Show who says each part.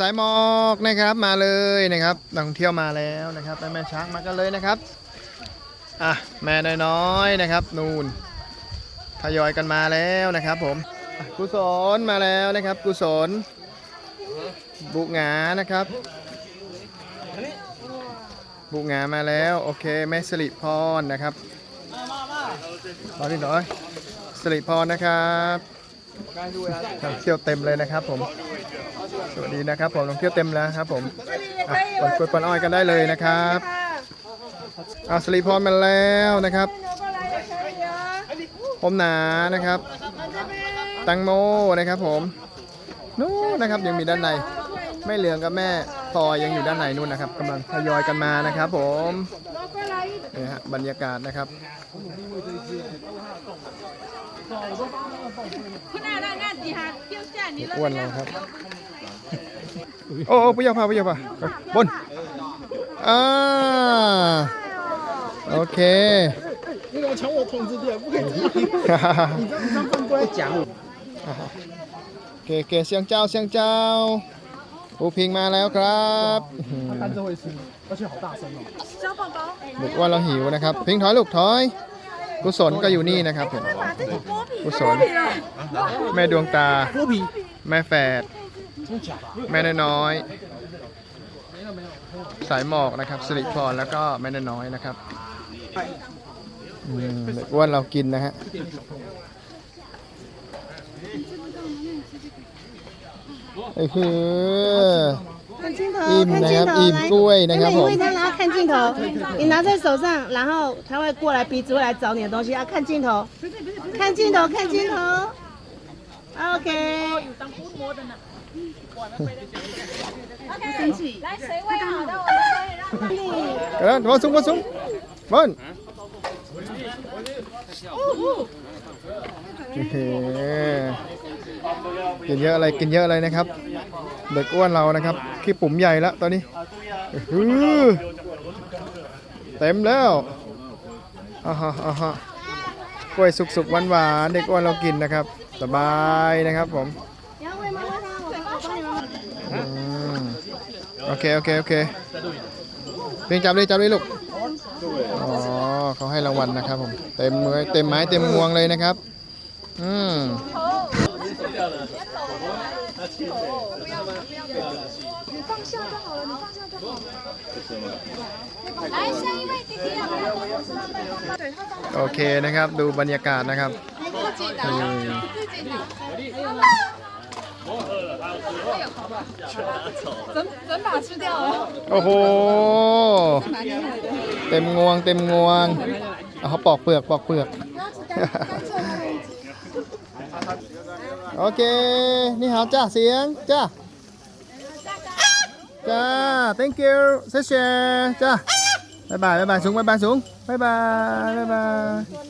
Speaker 1: สายหมอกนะครับมาเลยนะครับนักท่องเที่ยวมาแล้วนะครับแม่ช้างมากันเลยนะครับอะแม่น้อยๆนะครับ นูนทยอยกันมาแล้วนะครับผมกุศลมาแล้วนะครับ กุศล บุกหงานะครับบุกหงามาแล้วโอเคแม่สิริพรนะครับมาพี่น้อยสิริพรนะครับท่องเที่ยวเต็มเลยนะครับผม สวัสดีนะครับผมลงเที่ยวเต็มแล้วครับผมกดปลดปลดอ้อยกันได้เลยนะครับอาสลีพรมาแล้วนะครับผมหนานะครับ ตังโมนะครับผมนู้นนะครับยังมีด้านในไม่เหลืองกับแม่พอยยังอยู่ด้านในนู่นนะครับกำลังทยอยกันมานะครับ ผมนี่ฮะบรรยากาศนะครับ
Speaker 2: คุณอาดังานดีฮะเที่
Speaker 1: ยวแจ้นี้เลยครับ โอ้โอ้ปุยยาพาปุยยาพาบนอ่าโอเค
Speaker 3: 你怎么抢我统治地？不可以这样，你这样你这样犯规。讲
Speaker 1: เก๋เก๋เสียงเจ้าเสียงเจ้าปูพิงมาแล้วครับอื้อหือ
Speaker 3: 他单这会吃，而且好大声哦。
Speaker 2: 小宝宝，
Speaker 1: เด็กอ้ว่าเราหิวนะครับ พิงถอยลูกถอย กุศลก็อยู่นี่นะครับผม
Speaker 2: 把自己剥皮，
Speaker 1: กุศล แม่ดวงตา
Speaker 3: 剥皮，
Speaker 1: แม่แฝด
Speaker 3: 真假的？
Speaker 1: แม่น้อยๆสายหมอกนะครับสิริพรแล้วก็แม่น้อยๆนะครับอืมเด็กอ้วนเรากินนะฮะไอ้คือ
Speaker 4: 看镜头，
Speaker 1: อิ่ม
Speaker 4: 看
Speaker 1: นะ
Speaker 4: 镜
Speaker 1: ครับ
Speaker 4: 头，
Speaker 1: อิ่มกล้วยนะ
Speaker 4: 来，
Speaker 1: ครับ
Speaker 4: 妹妹，
Speaker 1: ผ
Speaker 4: 因
Speaker 1: ม
Speaker 4: 为他拿看镜头，你拿在手上，然后他会过来，鼻子会来找你的东西，要看镜头，看镜头，看镜头，OK。 生气，
Speaker 2: 来谁喂好的我们可以让。
Speaker 1: กระนั้นบอลสูงบอลสูงบอลโอเคกินเยอะอะไรกินเยอะอะไรนะครับ เด็กอ้วนเรานะครับขี้ปุ่มใหญ่แล้วตอนนี้อื้อหือเต็มแล้วอ่าฮะอ่าฮะกล้วยสุกๆหวานๆเด็กอ้วนเรากินนะครับ สบายนะครับผม โอเค โอเค โอเคเพียงจับเลยจับเลยลูก อ๋อเขาให้รางวัลนะครับผม เต็มมือเต็มไม้เต็มงวงเลยนะครับ อืมโอเคนะครับ ดูบรรยากาศนะครับ嗯。
Speaker 2: 整整把吃掉了，
Speaker 1: โอ้โห
Speaker 2: 蛮厉害的。
Speaker 1: เต็มงวง เต็มงวงเอาเขาปอกเปลือกปอกเปลือก โอเค นี่หาจ้าเสียง จ้า จ้า thank you เสียจ้าบ๊ายบายบ๊ายบายสูงบ๊ายบายสูงบ๊ายบายบ๊ายบาย